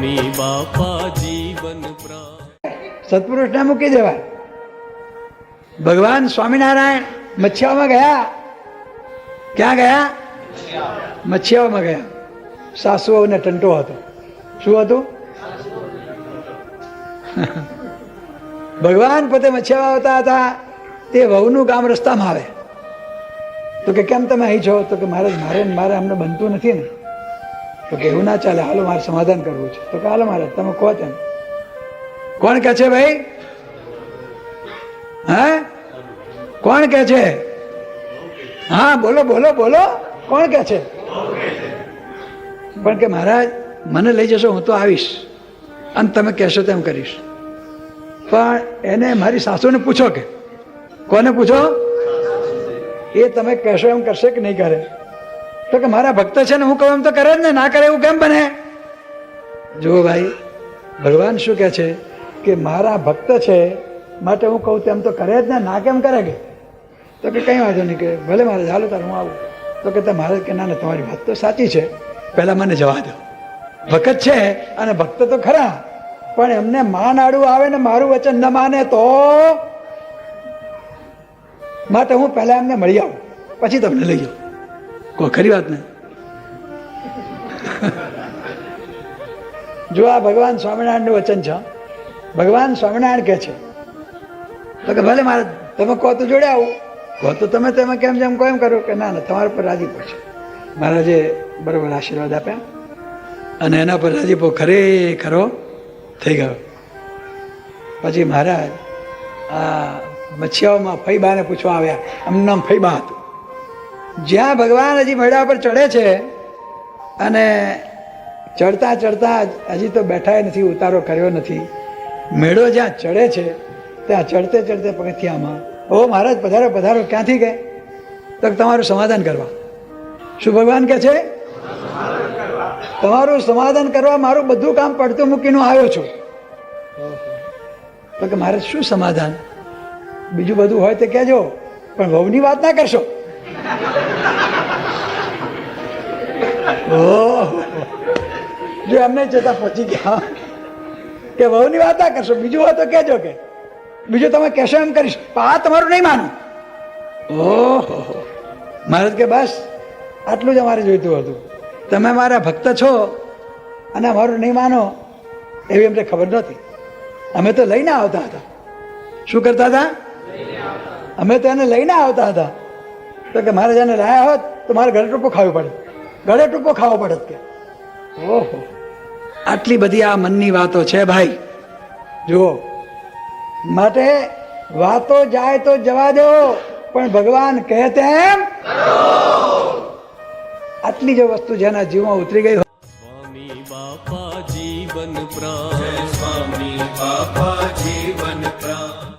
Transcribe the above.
સ્વામી બાપા જીવન સત્પુરુષને મૂકી દેવાય ભગવાન સ્વામિનારાયણ મચ્છિયાઓમાં ગયા. ક્યાં ગયા? મચ્છિયાઓમાં ગયા. સાસુ અને ટંટો હતો. શું હતું? ભગવાન પોતે મચ્છિયાવા આવતા હતા. તે વહુનું ગામ રસ્તામાં આવે. તો કે કેમ તમે અહીં છો? તો કે મારે મારે મારે અમને બનતું નથી ને. તો કે એવું ના ચાલે, હાલો મારે સમાધાન કરવું છે. તો કે હાલો મારે, તમે કહો તેમ. કોણ કે છે ભાઈ? હે? કોણ કે છે? હા, બોલો બોલો બોલો. કોણ કે છે? પણ કે મહારાજ, મને લઈ જશો, હું તો આવીશ. અને તમે કહેશો તેમ કરીશ. પણ એને મારી સાસુને પૂછો કે, કોને પૂછો? એ તમે કહેશો એમ કરશે કે નહીં કરે? તો કે મારા ભક્ત છે ને હું કહું એમ તો કરે જ ને, ના કરે એવું કેમ બને? જુઓ ભાઈ, ભગવાન શું કહે છે કે મારા ભક્ત છે માટે હું કહું તેમ તો કરે જ ને, ના કેમ કરે કે? તો કે કંઈ વાંધો નહીં કે, ભલે મારે ચાલો તાર હું આવું. તો કે મારે કે ના ના, તમારી વાત તો સાચી છે. પહેલાં મને જવા દો. ભક્ત છે અને ભક્ત તો ખરા, પણ એમને માન આડું આવે ને મારું વચન ન માને તો માટે હું પહેલાં એમને મળી આવું. પછી તમને લઈ જાઉં કોઈ ખરી વાત ને? જો આ ભગવાન સ્વામિનારાયણનું વચન છે ભગવાન સ્વામિનારાયણ કહે છે, તો કે ભલે મારે તમે કહો તો જોડે આવું. કહો તો તમે તમે કેમ જેમ કહો એમ કરો કે ના ના, તમારા પર રાજીપો છે મહારાજે બરાબર આશીર્વાદ આપ્યા. અને એના પર રાજીપો ખરેખરો થઈ ગયો. પછી મહારાજ આ મચ્છીઓમાં ફઈબાને પૂછવા આવ્યા. એમનું નામ ફઈબા હતું. જ્યાં ભગવાન હજી મેળા પર ચડે છે અને ચડતા ચડતા હજી તો બેઠાય નથી, ઉતારો કર્યો નથી. મેળો જ્યાં ચડે છે, ત્યાં ચડતે ચડતે પગથિયામાં, ઓ મહારાજ, પધારો પધારો, ક્યાંથી ગયા તો તમારું સમાધાન કરવા. શું ભગવાન કહે છે? તમારું સમાધાન કરવા મારું બધું કામ પડતું મૂકીને આવ્યો છું. તો કે મારે શું સમાધાન? બીજું બધું હોય તો કહેજો, પણ વહુની વાત ના કરશો. જો એમને જતા પહોંચી ગયા. કે વહુની વાત આ કરશો, બીજું હોય તો કહેજો કે. બીજું તમે કહેશો એમ કરીશ. પા તમારું નહીં માનું. ઓહો. મહારાજ કે બસ, આટલું જ અમારે જોઈતું હતું. તમે મારા ભક્ત છો અને અમારું નહીં માનો, એવી અમને ખબર નહોતી. અમે તો લઈને આવતા હતા. શું કરતા હતા? અમે તો એને લઈને આવતા હતા. તો કે મારે જેને લાયા હોત તો મારે ગળે ટૂંકો ખાવું પડે. ગળે ટૂંકો ખાવો પડે કે. ઓહો. આટલી બધી આ મનની વાતો છે ભાઈ. જુઓ. માટે વાતો જાય તો જવા દો પણ ભગવાન કહે તેમ આટલી જે વસ્તુ જેના જીવમાં ઉતરી ગઈ હોય સ્વામી બાપા જીવન પ્રાણ. સ્વામી બાપા જીવન પ્રાણ.